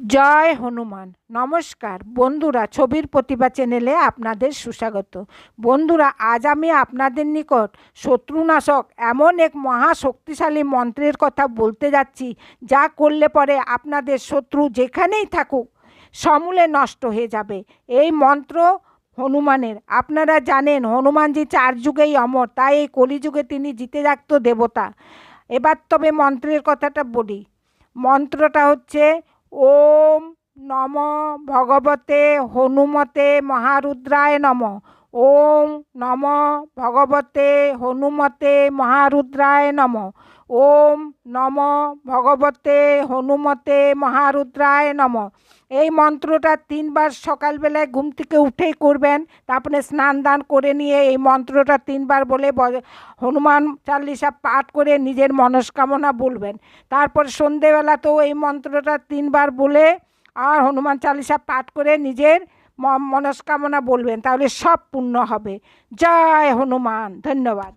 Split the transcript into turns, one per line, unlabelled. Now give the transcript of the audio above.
জয় হনুমান। নমস্কার বন্ধুরা, ছবির প্রতিভা চ্যানেলে আপনাদের সুস্বাগত। বন্ধুরা, আজ আমি আপনাদের নিকট শত্রুনাশক এমন এক মহা শক্তিশালী মন্ত্রের কথা বলতে যাচ্ছি, যা করলে পরে আপনাদের শত্রু যেখানেই থাকুক সমূলে নষ্ট হয়ে যাবে। এই মন্ত্র হনুমানের। আপনারা জানেন, হনুমানজি চার যুগেই অমর, তাই এই কলিযুগে তিনি জিতে যাক্ত দেবতা। এবার তবে মন্ত্রের কথাটা বলি। মন্ত্রটা হচ্ছে ওম নম ভগবতে হনুমতে মহারুদ্রায় নম। ওম নম ভগবতে হনুমতে মহারুদ্রায় নম। ওম নম ভগবতে হনুমতে মহারুদ্রায় নম। এই মন্ত্রটা তিনবার সকালবেলায় ঘুম থেকে উঠেই করবেন, তারপরে স্নান দান করে নিয়ে এই মন্ত্রটা তিনবার বলে হনুমান চাল্লিশা পাঠ করে নিজের মনস্কামনা বলবেন। তারপর সন্ধেবেলাতেও এই মন্ত্রটা তিনবার বলে আর হনুমান চালিসা পাঠ করে নিজের মনস্কামনা বলবেন, তাহলে সব পূর্ণ হবে। জয় হনুমান, ধন্যবাদ।